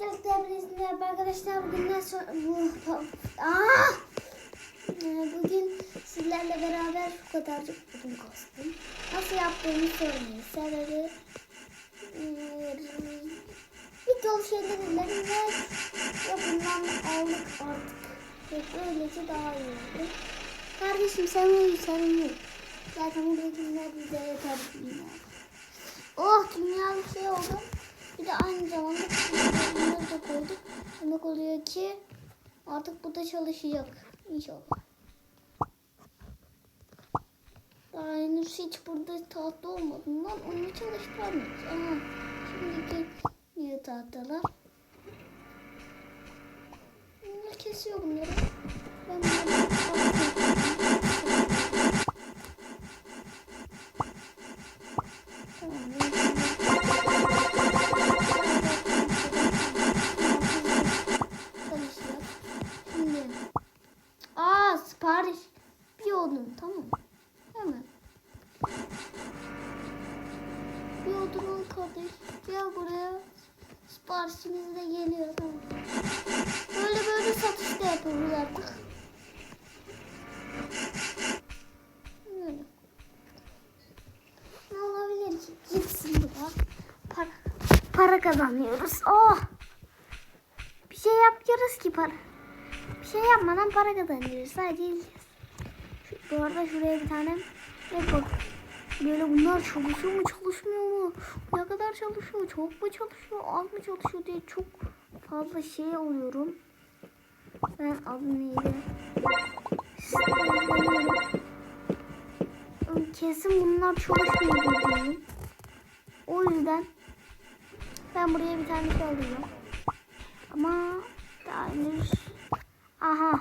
Öncelikle hepinize merhaba arkadaşlar. Bugünden sonra bu Aa! Ee, bugün sizlerle beraber şu kadarcık odun kastım. Nasıl yaptığımı sormayın. Sebebi ee, bir yol şeylerinden ve yapımdan aldık artık. Ve böylece daha iyi oldu. Kardeşim sen uyu sen uyu. Zaten buradakiler bize yeter. Oh dünya bir şey oldu. Bir de aynı zamanda bunları da koyduk. Demek oluyor ki artık bu da çalışacak. İnşallah. Daha henüz hiç burada tahta olmadığından onu çalıştıramayız. Ama şimdiki yeni tahtalar. Bunlar kesiyor bunları. Ben bunları Tamam. Çalışıyor. Şimdi. Aa sipariş. Bir odun tamam. Hemen. Bir odun al kardeş. Gel buraya. Siparişimiz geliyor. Böyle böyle satış da yapıyoruz artık. Ne olabilir ki? Gitsin bu da. Para, para kazanıyoruz. Oh! Bir şey yapıyoruz ki para. Bir şey yapmadan para kazanıyoruz. Sadece yiyeceğiz. Bu arada şuraya bir tane ne bak. Böyle bunlar çalışıyor mu çalışmıyor mu? Ne kadar çalışıyor? Çok mu çalışıyor? Az mı çalışıyor diye çok fazla şey alıyorum. Ben adı neydi? Kesin bunlar çalışmıyor diyorum. O yüzden ben buraya bir tane şey alıyorum. Ama daha henüz... Aha.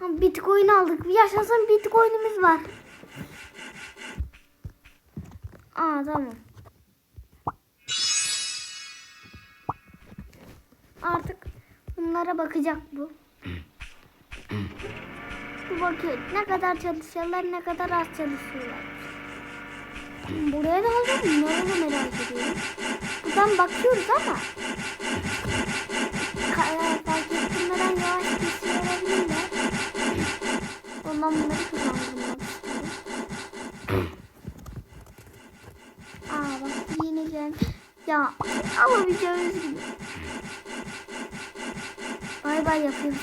Ha, Bitcoin aldık. Yaşasın Bitcoin'imiz var. Aa tamam. Artık bunlara bakacak bu. Bu bakıyor. Ne kadar çalışıyorlar, ne kadar az çalışıyorlar. Buraya da alacağım. Bunları da merak ediyorum. Buradan bakıyoruz ama Ka- fark ettirmeden yavaş kesiyor olabilirler. Ondan bunları kullandırmak istiyorum. Aa bak yine gel. Ya göz gibi. Bay bay yapıyoruz.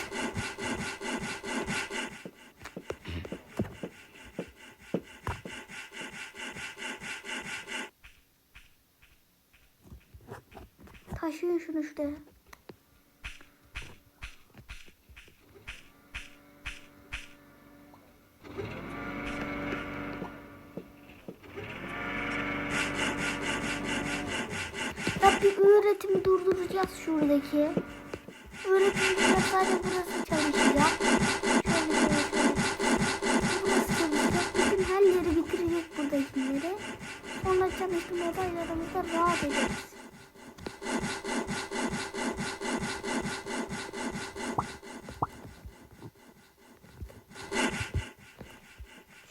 Taşıyın şunu şuraya. Ya bir üretimi durduracağız şuradaki. Üretim sadece burası çalışacak. Şöyle şöyle. Burası çalışacak. Bütün her yeri bitirecek buradakileri. Sonra çalıştırmaya başladığımızda rahat ederiz.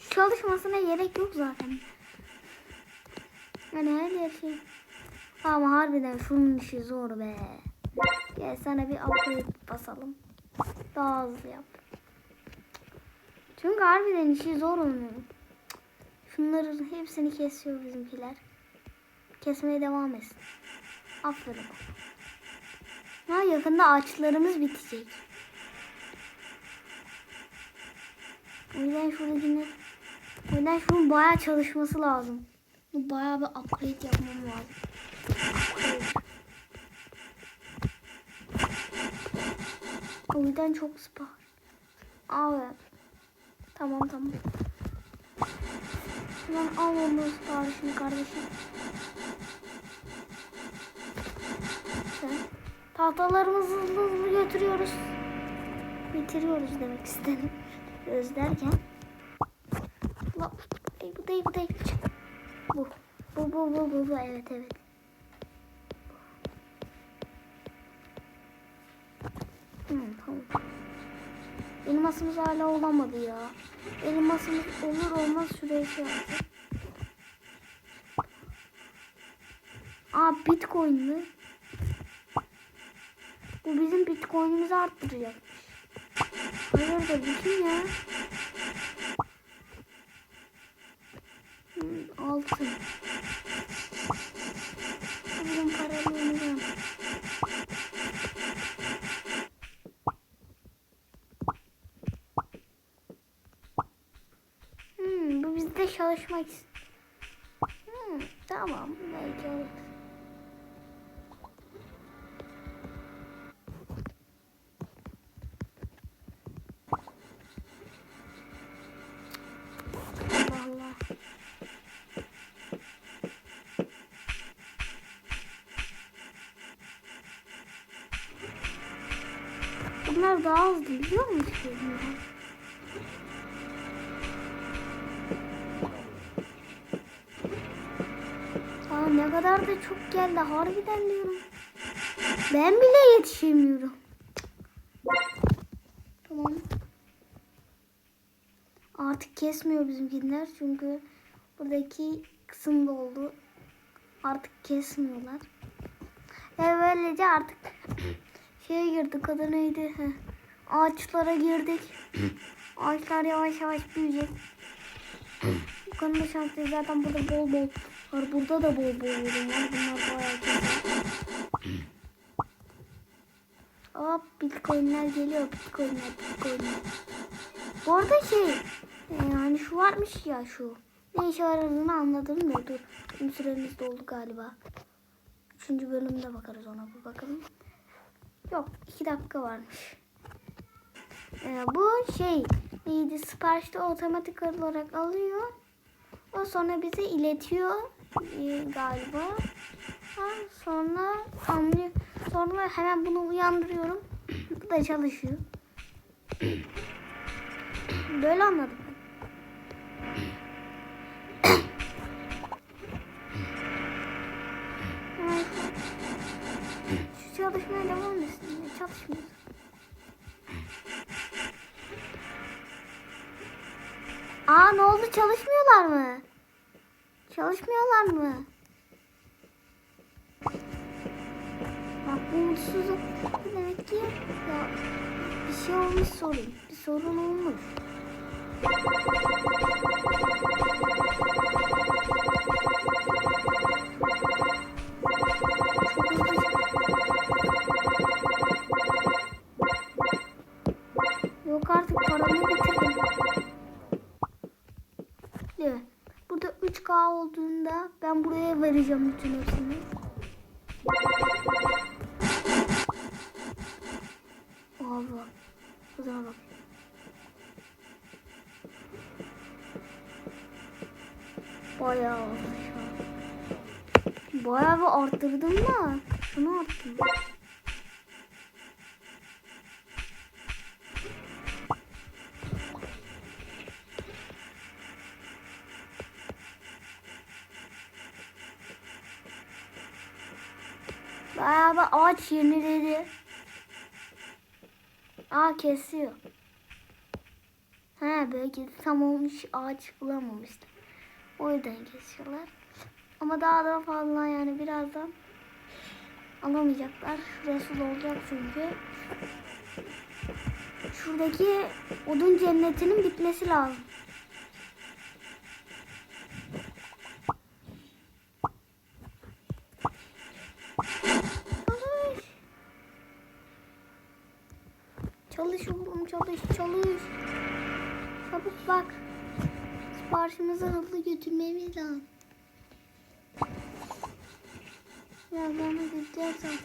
Çalışmasına gerek yok zaten. Yani her şey. Ama harbiden şunun işi zor be. Gel sana bir upgrade basalım. Daha hızlı yap. Çünkü harbiden işi zor onun. Şunların hepsini kesiyor bizimkiler. Kesmeye devam etsin. Aferin. Ha yakında ağaçlarımız bitecek. O yüzden şuradakini o yüzden şunun bayağı çalışması lazım. Bayağı bir upgrade yapmam lazım. O yüzden çok spa. Abi. Tamam tamam. Hemen al onu siparişini kardeşim. Sen. Tahtalarımızı hızlı hızlı götürüyoruz. Bitiriyoruz demek istedim. La, ey, bu değil bu değil. Bu. Bu bu bu bu bu evet evet. Hı, tamam. Elmasımız hala olamadı ya. Elmasımız olur olmaz şuraya şey yapacağım. Aa bitcoin mi? Bu bizim bitcoin'imizi arttıracak. Hayırdır bu kim ya? Hmm, altın. Bizim paralığımızı. Hmm, bu bizde çalışmak istiyor. Hmm, tamam belki olur. Bunlar daha hızlı biliyor musun? Ne kadar da çok geldi harbiden diyorum. Ben bile yetişemiyorum. Tamam. Artık kesmiyor bizimkiler çünkü buradaki kısım doldu. Artık kesmiyorlar. Ve böylece artık şeye girdik adı neydi? Heh. Ağaçlara girdik. Ağaçlar yavaş yavaş büyüyecek. Bu konuda şanslıyız. Zaten burada bol bol var. Burada da bol bol ürün var. Bunlar bayağı güzel. Hop bitcoinler geliyor. Bitcoinler, bitcoinler. Bu arada şey e, yani şu varmış ya şu. Ne işe yaradığını anladım da dur. Bizim süremiz doldu galiba. Üçüncü bölümde bakarız ona bir bakalım. Yok iki dakika varmış. Ee, bu şey neydi siparişte otomatik olarak alıyor. O sonra bize iletiyor galiba. Ha, sonra anlıyor. Sonra hemen bunu uyandırıyorum. Bu da çalışıyor. Böyle anladım. Evet. Şu çalışmaya devam etsin. Çalışmıyor. Aa ne oldu çalışmıyorlar mı? Çalışmıyorlar mı? Bak bu mutsuzluk demek ki ya bir şey olmuş sorun. Bir sorun olmuş. Olduğunda ben buraya vereceğim bütün hepsini. Oha bak. Kızına bak. Bayağı olmuş ha. Bayağı bir arttırdım da. Şunu arttırdım. Bayağı bir ağaç yeniledi. Aa kesiyor. Ha belki tam olmuş ağaç bulamamıştı. O yüzden kesiyorlar. Ama daha da fazla yani birazdan alamayacaklar. Şurası dolacak çünkü. Şuradaki odun cennetinin bitmesi lazım. Çalış. Oğlum çalış çalış. Çabuk bak. Siparişimizi hızlı götürmemiz lazım. Birazdan da gideceğiz zaten.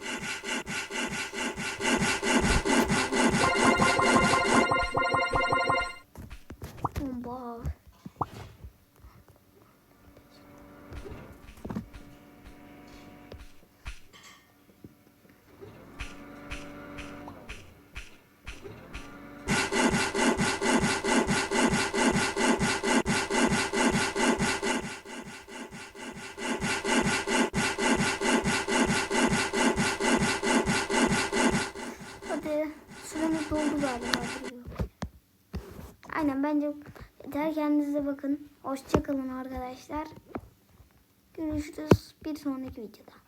Aynen bence yeter kendinize bakın. Hoşçakalın arkadaşlar. Görüşürüz bir sonraki videoda.